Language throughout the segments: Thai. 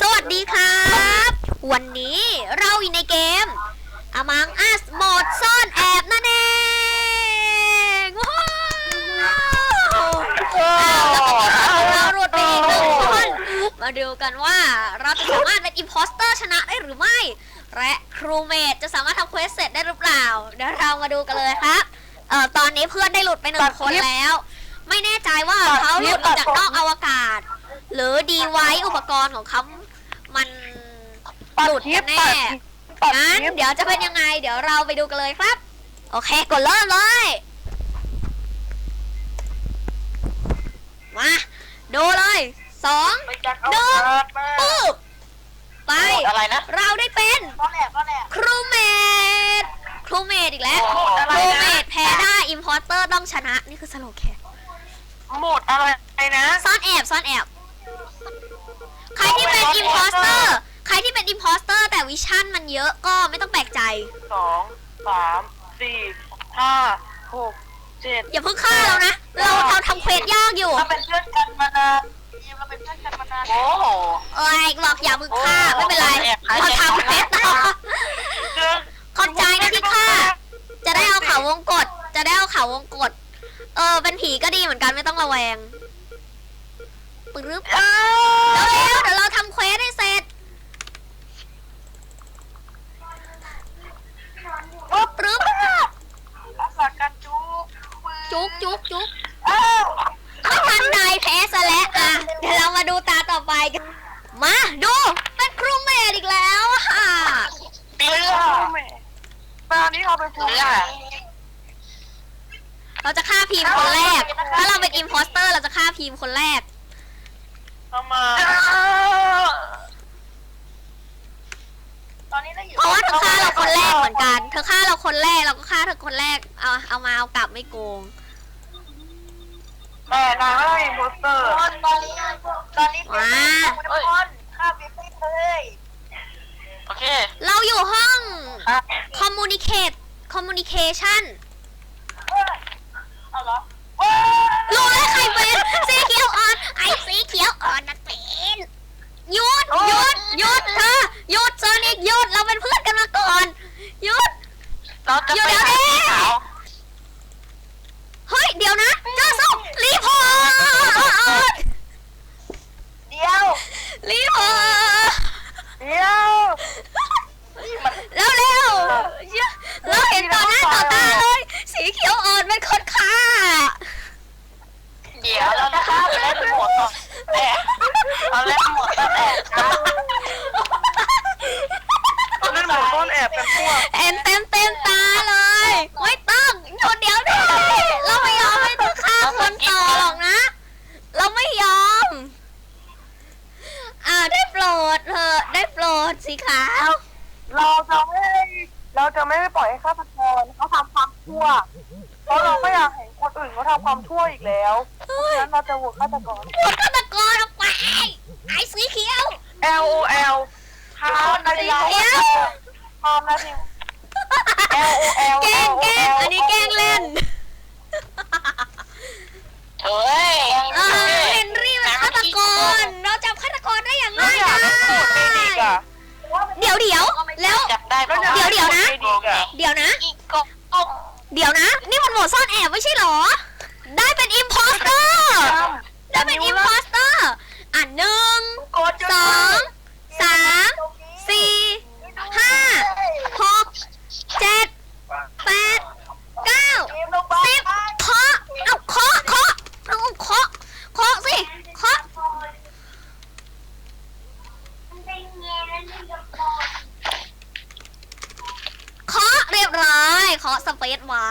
สวัสดีครับ วันนี้เราอยู่ในเกม Among Us โหมดซ่อนแอบนั่นเองว้าวเราหลุดไปอีกหนึ่งคนมาดูกันว่าเราจะสามารถเป็นอิ p โพสเตอร์ชนะได้หรือไม่ และครูเมดจะสามารถทำเควสเสร็จได้หรือเปล่า เดี๋ยวเรามาดูกันเลยครับเอ่อตอนนี้เพื่อนได้หลุดไปหนึ่งคนแล้ว ไม่แน่ใจว่าเขาหลุดมาจากนอกอวกาศ หรือดีไวอุปกรณ์ของเขามันหลุดกันแน่ตัดงั้นคลิปเดี๋ยวจะเป็นยังไง เดี๋ยวเราไปดูกันเลยครับ โอเคกดเริ่มเลยมาดูเลยสองไปจัดเอาหนึ่งเปิดมาปุ๊บไปอะไรนะเราได้เป็นก็แหละก็แหละ ครูเมดครูเมดอีกแล้วโหมดอะไรครูนะเมดแพ้ได้อิมพอร์เตอร์ต้องชนะ นี่คือสโลแกนโหมดอะไรนะ ซ่อนแอบซ่อนแอบใครที่ เป็นเอาไว้อิมพอสเตอร์ ใครที่เป็นอิมพอสเตอร์แต่วิชั่นมันเยอะก็ไม่ต้องแปลกใจ สองสามสี่ห้าหกเจ็ดอย่าเพิ่งฆ่าเรานะ เราเราทำเควสยากอยู่ เราเป็นเพื่อนกันมานานเราเป็นเพื่อนกันมานานโอ้โห เอ้ยบอกอย่าเพิ่งฆ่าไม่เป็นไรโอ้เราทำเควสต่อคือขอบใจนะที่ฆ่า จะได้เอาเขาวงกด จะได้เอาเขาวงกด เออ เป็นผีก็ดีเหมือนกันไม่ต้องระแวง ปึ๊บอ้าเร็วๆเดี๋ยวเราทำเควสให้เสร็จปุ๊บปึ๊บรักษาการจุกจุกจุกจุกอ้าวไม่ทันใดแพ้ซะแล้วอะเดี๋ยวเรามาดูตาต่อไปกันมาดูเป็นครูเมดอีกแล้วค่ะเกลือตอนนี้เราเป็นผู้เราจะฆ่าพีมคนแรก ถ้าเราเป็นอิมพอสเตอร์ เราจะฆ่าพีมคนแรก เข้ามา ตอนนี้เราอยู่ เพราะว่าเธอฆ่าเราคนแรกเหมือนกัน เธอฆ่าเราคนแรกเราก็ฆ่าเธอ คนแรก เอาเอามาเอากลับไม่โกงแม่นายว่าเป็นโปสเตอร์ ตอนนี้ตอนนี้ว้าคนข้าเบบี้เลยโอเค เราอยู่ห้องครับ communicate communication เอาเหรอรู้แล้วใครเป็นสีเขียวอ่อน ไอ้สีเขียวอ่อนนั่นเป็นหยุดหยุดหยุดเธอหยุดโซนิกหยุดเราเป็นเพื่อนกันมาก่อนหยุด เราจะเดี๋ยวไปเดี๋ยวหาสีขาวเฮ้ย เดี๋ยวนะเจอศพรีพอร์ตเดี๋ยวรีพอร์ตเดี๋ยวนี่มัน เร็วเร็วๆเราเห็นต่อหน้าต่อตาเลย สีเขียวอ่อนเป็นคนฆ่า เดี๋ยวเราจะข้ามไปเล่นหมดต่อแต่เราเล่นหมดต้นแอบเราเล่นหมดต้นแอบกันพวก เห็นเต็มเต็มตาเลย ไม่ต้องหยุดเดี๋ยวดิเราไม่ยอมให้เธอฆ่าคนต่อหรอกนะ เราไม่ยอม อ่าได้โปรดเธอะได้โปรดสีขาว เราจะไม่เราจะไม่ปล่อยให้ฆาตกรเขาทำความชั่ว เพราะเราไม่อยากเห็นคนอื่นเขาทำความชั่วอีกแล้วเฮ้ยฉะนั้นเราจะโหวตฆาตกรหมดฆาตกรออกไป ไอ้สีเขียว L O L ทำนาทีเดี๋ยวทำนาที แล้วจับได้เดี๋ยวเดี๋ยวนะเดี๋ยวนะ อีกกบเดี๋ยวนะ นี่มันโหมดซ่อนแอบไม่ใช่เหรอ ได้เป็นอิมพอสเตอร์ ได้เป็นอิมพอสเตอร์ อะหนึ่ง สองสามสี่ห้าหกเจ็ดแปดเก้าสิบเคาะเอาเคาะเคาะเอาเคาะเคาะสิเคาะเคาะเรียบร้อย เคาะสเปซมา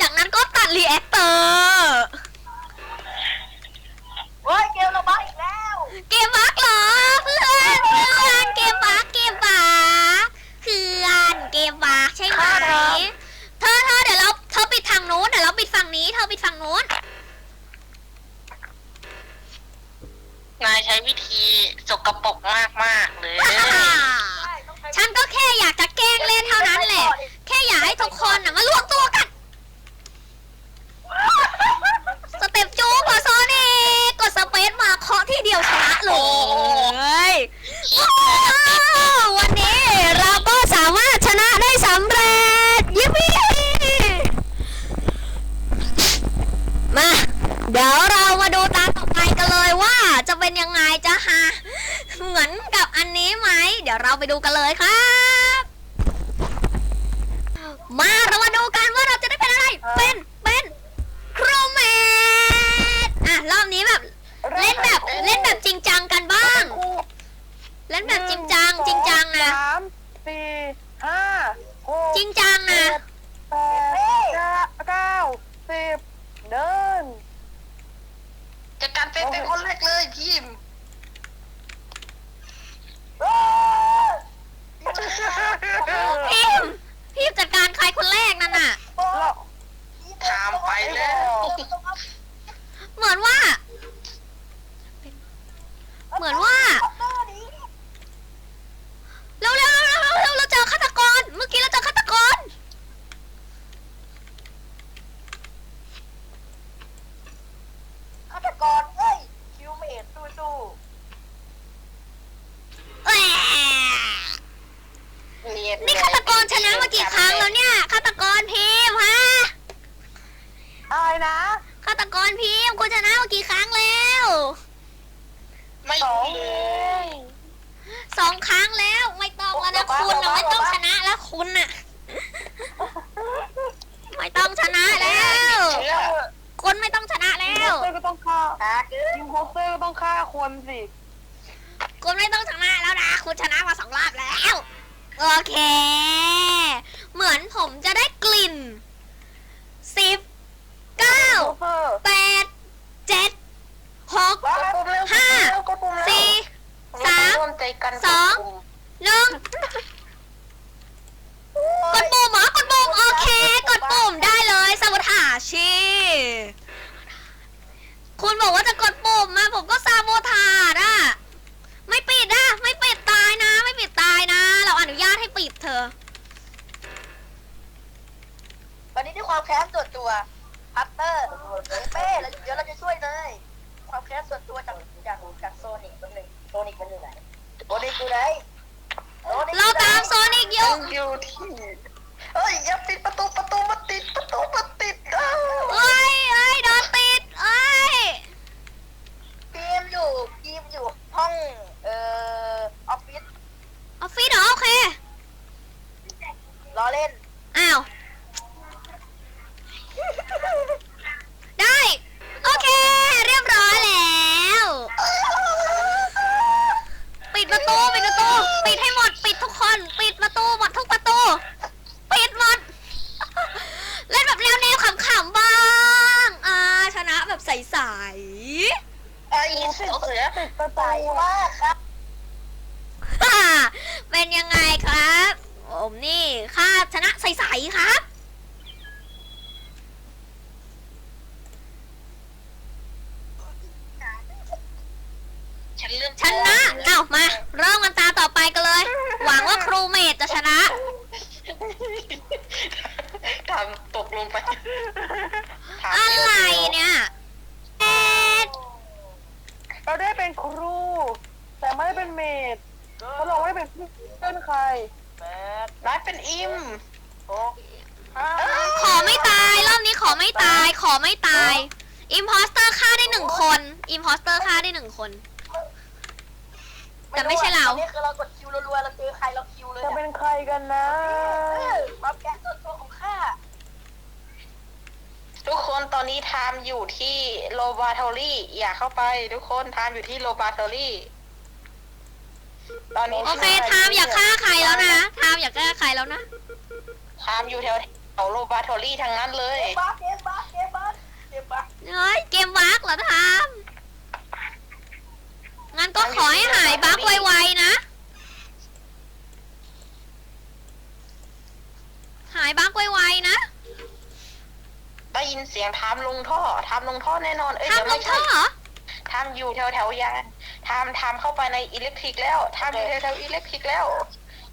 จากนั้นก็ตัดรีแอคเตอร์เฮ้ยเกมเราบ้าอีกแล้ว เกมบักเหรอเพื่อนเพื่อนเกมบักเกมบักเพื่อนเกมบักใช่ไหมครับ เธอเธอเดี๋ยวเราเธอปิดทางนู้นเดี๋ยวเราปิดฝั่งนี้เธอปิดฝั่งนู้นนายใช้วิธีสกปรกมากมากๆเลย ฉันก็แค่อยากจะแกล้งเล่นเท่านั้นแหละแค่อยากให้ ทุกคนนะมารวมตัวกัน สเต็ปจู๊กดโซอนี่กดสเปซมาเคาะที่เดียวชนะเลยวันนี้เราก็สามารถชนะได้สำเร็จยิปปี้มา เดี๋ยวเรามาดูตาต่อไปกันเลยว่าจะเป็นยังไงจะฮาเหมือนกับอันนี้ไหม เดี๋ยวเราไปดูกันเลยครับ มาเรามาดูกันว่าเราจะได้เป็นอะไร เป็น เป็นครูเมดอะรอบนี้แบบ เล่นแบบเล่นแบบจริงจังกันบ้าง คู่ เล่นแบบจริงจัง จริงจังนะ สามสี่ห้าหก จริงจังนะ แปดเก้าสิบเดิน จากการเป็นเป็นคนแรกเลยทีม พิมพ์พิมพ์จัดการใครคนแรกนั่นน่ะ ถามไปแล้ว เหมือนว่า เหมือนว่าเร็วเร็วเร็วเร็วเร็วเราเจอฆาตกร เมื่อกี้เราเจอฆาตกร ฆาตกรเอ้ยคิวเมดสู้สู้ แหม่นี่ฆาตกรชนะมากี่ครั้งแล้วเนี่ยฆาตกรพิมพ์ฮะ อะไรนะ ฆาตกรพิมพ์คุณชนะมากี่ครั้งแล้วไม่สองเลเอยงสองครั้งแล้วไม่ต้องแล้วนะคุณนะไม่ต้องชนะแล้วคุณน่ะ ไม่ต้องชนะแล้ว เชื่อคุณไม่ต้องชนะแล้อิมโพวสเตอร์ก็ต้องฆ่าอิมโพสเตอร์ก็ต้องฆ่าคนสิคุณไม่ต้องชนะแล้วนะ คุณชนะมาสองรอบแล้ว โอเค เหมือนผมจะได้กลิ่นสิบเก้า อิมโพสเตอร์ แปดเจ็ดหก กดปุ่มเร็ว ห้า กดปุ่มเร็ว สี่ สาม ร่วมใจกัน สอง กดปุ่ม หนึ่งกดปุ่มเหรอกดปุ่มโอเค กดปุ่มได้เลยสมุทาชี คุณบอกว่าจะกดปุ่มมาผมก็ซาโบทาดอะไม่ปิดอะไม่ปิดตายนะ ไม่ปิดตายนะ เราอนุญาตให้ปิดเธอะวันนี้ด้วยความแค้นส่วนตัวพัตเตอร์เป้แล้วเดี๋ยวเราจะช่วยเลย ความแค้นส่วนตัวจากจากจากโซนิกมันหนึ่งโซนิกมันอยู่ไหนโซนิกอยู่ไหนโซนิกอเรายู่ไหนตามโซนิกอยู่ยังอยู่ที่เฮ้ยอย่าปิดประตูประตูมาติดประตูมาติดอ้าวเอ้ยเอ้ยโดนติดเอ้ย ทีมอยู่ทีมอยู่ ห้องเอ่อออฟฟิศออฟฟิศเหรอโอเครอเล่น อ้าว ได้ โอเค เรียบร้อยแล้ว ปิดประตู ปิดประตู ปิดให้หมด ปิดทุกคน ปิดประตูหมดทุกประตู ปิดหมด เล่นแบบแนวแนวๆขำๆบ้าง อ่า ชนะแบบใส ไอ้เสือเสือ ปิดประ ใส่ ตู มากครับ ๆฮ่า เป็นยังไงครับ ผมนี่ค่าชนะใสๆ ครับ ฉันเลื่อนชนะ เอ้ามา เริ่มกันตาต่อไปกันเลย หวังว่าครูเมดจะชนะ ทำตกลงไปถามอะไรเนี่ยเอ็ดเราได้เป็นครู แต่ไม่ได้เป็นเมดเพราะเราไม่ได้เป็นเพื่อนใครแปดร้ายเป็นอิม หกห้าขอไม่ตายรอบนี้ขอไม่ตาย ขอไม่ตาย อิมพอสเตอร์ฆ่าได้หนึ่งคน อิมพอสเตอร์ฆ่าได้หนึ่งคน แต่ไม่ใช่เรา อันนี้คือเรากดคิวรัวๆเราเจอใครเราคิวเลยจะเนี่ยเป็นใครกันนะ เออความแค้นส่วนตัวของข้าทุกคนตอนนี้ไทม์อยู่ที่โลบาทอรี่อย่าเข้าไป ทุกคนไทม์อยู่ที่โลบาทอรี่ ตอนนี้โอเคทามอย่าฆ่าใครแล้วนะทามอย่าฆ่าใครแล้วนะ ไทม์อยู่แถวแถวโลบาทอรี่ทั้งนั้นเลย เกมบ้าเกมบ้าเกมบ้าเกมบ้าเฮ้ยเกมบั๊กเหรอทามงั้นก็ขอให้หายบั๊กไวๆนะ หายบั๊กไวๆนะได้ยินเสียงไทม์ลงท่อไทม์ลงท่อแน่นอน เอ้ยทามเดี๋ยวลไม่งใช่ ท่อเหรอไทม์อยู่แถวแถวยานไทม์ไทม์เข้าไปในอิเล็กทริกแล้วไทม์อยู่แถวแถวอิเล็กทริกแล้ว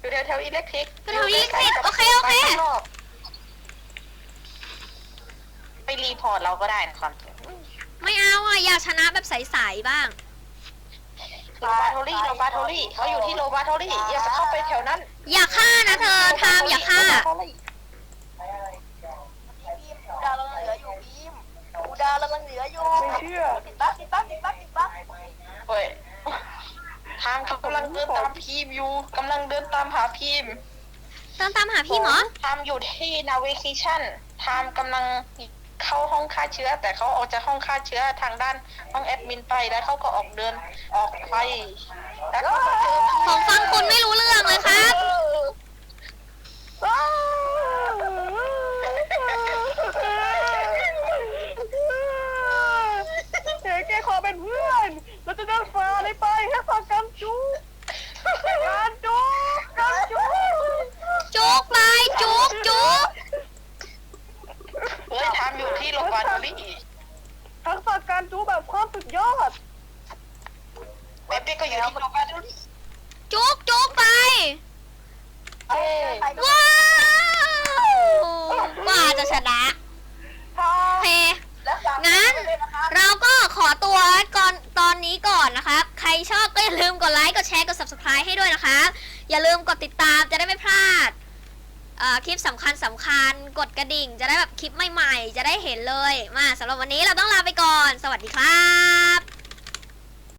อยู่แถวแถวอิเล็กทริกแถวอิเล็กทริกโอเคโอเคไปข้างนอกไปรีพอร์ตเราก็ได้นะความจริงไม่เอาอะอยากชนะแบบใสๆบ้างโลบาโทรี่โลบาโทรี่เขาอยู่ที่โลบาโทรี่อย่าจะเข้าไปแถวนั้นอย่าฆ่านะเธอทามอย่าฆ่าพีมดาวเราเหลืออยู่พีมดาวกำลังเหลืออยู่ไม่เชื่อ ติดบั๊กติดบั๊กติดบั๊กติดบั๊กเฮ้ย ทามกำลังเดินตามพีมอยู่กำลังเดินตามหาพีมตามตามหาพี่หมอทามอยู่ที่นาวิเ a ชั่นทามกำลังเข้าห้องฆ่าเชื้อ แต่เขาออกจากห้องฆ่าเชื้อทางด้านห้องแอดมินไปแล้วเขาก็ออกเดินออกไปแล้วก็เจอผมฟังคุณไม่รู้เรื่องเลยครับ เฮ้แกขอเป็นเพื่อน เรา จะเดินฝ่าอะไรไปให้ฟักกันจูการจู จุกไปจุกจุก เฮ้ยทามอยู่ที่โรงพยาบาลทอรี่ ทักษะการจูแบบความสุดยอด เป๊ปปี้ก็อยู่ที่โรงพยาบาลทอรี่ จุกจุกไป เอ้ยใครก็ ว้าวกว่าจะชนะโอเค แล้วฟัง งั้น เลยนะคะ เราก็ขอตัวก่อ นี้ก่อนนะครับ ใครชอบก็อย่าลืมกดไลค์ กดแชร์ กด subscribe ให้ด้วยนะครับ อย่าลืมกดติดตามจะได้ไม่พลาดคลิปสำคัญสำคัญ กดกระดิ่ง จะได้แบบคลิปใหม่ๆ จะได้เห็นเลย มาสำหรับวันนี้เราต้องลาไปก่อน สวัสดีครับ